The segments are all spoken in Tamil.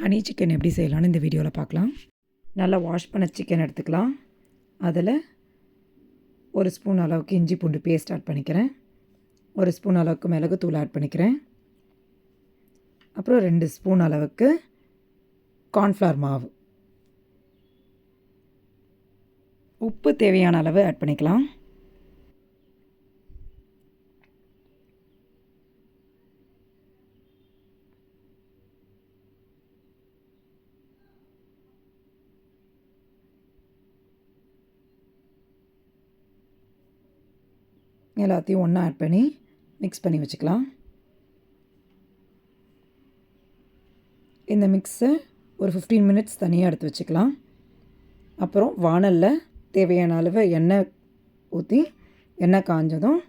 ஹனி சிக்கன் எப்படி செய்யலாம்னு இந்த வீடியோவில் பார்க்கலாம். நல்லா வாஷ் பண்ண சிக்கன் எடுத்துக்கலாம். அதில் ஒரு ஸ்பூன் அளவுக்கு இஞ்சி பூண்டு பேஸ்ட் ஆட் பண்ணிக்கிறேன். ஒரு ஸ்பூன் அளவுக்கு மிளகுத்தூள் ஆட் பண்ணிக்கிறேன். அப்புறம் ரெண்டு ஸ்பூன் அளவுக்கு கார்ன்ஃப்ளவர் மாவு. உப்பு தேவையான அளவு ஆட் பண்ணிக்கலாம். எல்லாத்தையும் ஒன்றா ஆட் பண்ணி மிக்ஸ் பண்ணி வச்சுக்கலாம். இந்த மிக்ஸை ஒரு ஃபிஃப்டீன் மினிட்ஸ் தனியாக எடுத்து வச்சுக்கலாம். அப்புறம் வானலில் தேவையான அளவு எண்ணெய் ஊற்றி எண்ணெய் காஞ்சதும்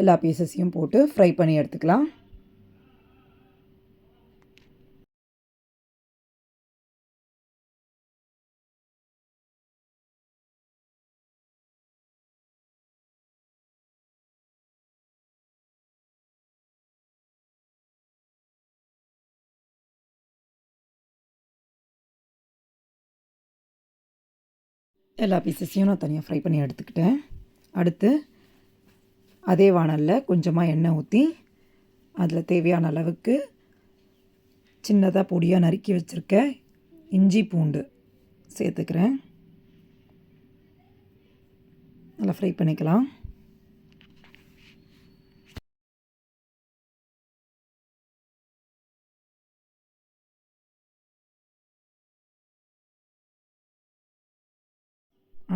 எல்லா பீசஸையும் போட்டு ஃப்ரை பண்ணி எடுத்துக்கலாம். எல்லா பீசஸையும் நான் தனியாக ஃப்ரை பண்ணி எடுத்துக்கிட்டேன். அடுத்து அதே வானலில் கொஞ்சமாக எண்ணெய் ஊற்றி அதில் தேவையான அளவுக்கு சின்னதாக பொடியாக நறுக்கி வச்சுருக்க இஞ்சி பூண்டு சேர்த்துக்கிறேன். நல்லா ஃப்ரை பண்ணிக்கலாம்.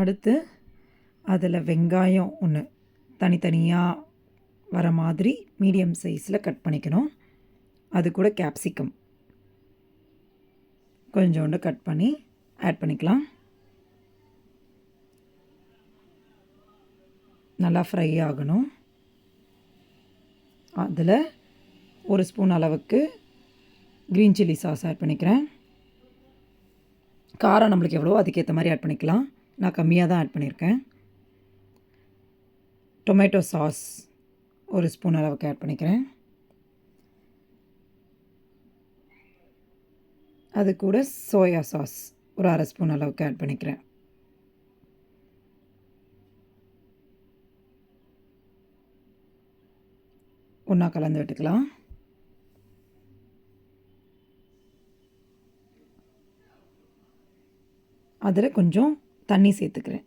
அடுத்து அதில் வெங்காயம் ஒன்று. தனித்தனியாக வர மாதிரி மீடியம் சைஸில் கட் பண்ணிக்கணும். அது கூட கேப்சிகம் கொஞ்சோண்டு கட் பண்ணி ஆட் பண்ணிக்கலாம். நல்லா ஃப்ரை ஆகணும். அதில் ஒரு ஸ்பூன் அளவுக்கு க்ரீன் சில்லி சாஸ் ஆட் பண்ணிக்கிறேன். காரம் நம்மளுக்கு எவ்வளோ அதுக்கேற்ற மாதிரி ஆட் பண்ணிக்கலாம். நான் கம்மியாக தான் ஆட் பண்ணியிருக்கேன். டொமேட்டோ சாஸ் ஒரு ஸ்பூன் அளவுக்கு ஆட் பண்ணிக்கிறேன். அது கூட சோயா சாஸ் ஒரு அரை ஸ்பூன் அளவுக்கு ஆட் பண்ணிக்கிறேன். ஒன்றா கலந்து விட்டுக்கலாம் அதில் கொஞ்சம் தண்ணி சேர்த்துக்கிறேன்.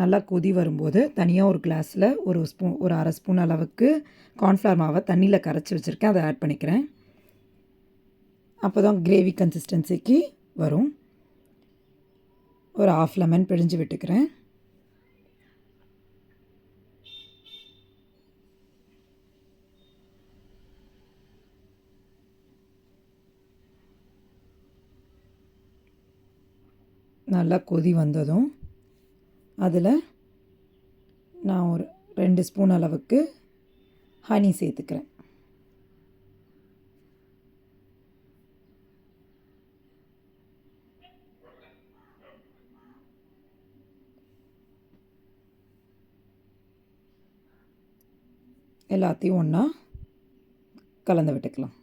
நல்லா கொதி வரும்போது தனியாக ஒரு கிளாஸில் ஒரு ஸ்பூன் ஒரு அரை ஸ்பூன் அளவுக்கு கார்ன்ஃப்ளவர் மாவை தண்ணியில் கரைச்சி வச்சுருக்கேன். அதை ஆட் பண்ணிக்கிறேன். அப்போ தான் கிரேவி கன்சிஸ்டன்சிக்கு வரும். ஒரு ஆஃப் லெமன் பிழிஞ்சு விட்டுக்கிறேன். நல்லா கொதி வந்ததும் அதில் நான் ஒரு ரெண்டு ஸ்பூன் அளவுக்கு ஹனி சேர்த்துக்கிறேன். எல்லாத்தையும் ஒன்றா கலந்து விட்டுக்கலாம்.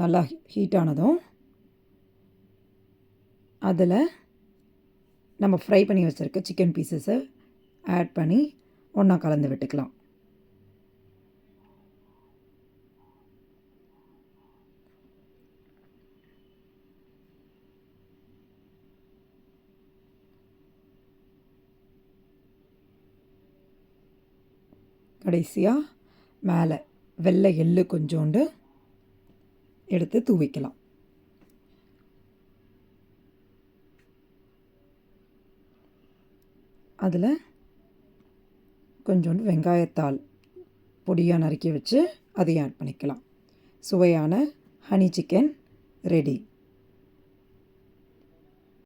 நல்லா ஹீட் ஆனதும் அதில் நம்ம ஃப்ரை பண்ணி வச்சுருக்க சிக்கன் பீசஸை ஆட் பண்ணி ஒன்றா கலந்து விட்டுக்கலாம். கடைசியாக மேலே வெள்ளை எள்ளு கொஞ்சோண்டு எடுத்து தூவிக்கலாம். அதில் கொஞ்சோண்டு வெங்காயத்தாள் பொடியாக நறுக்கி வச்சு அதையும் ஆட் பண்ணிக்கலாம். சுவையான ஹனி சிக்கன் ரெடி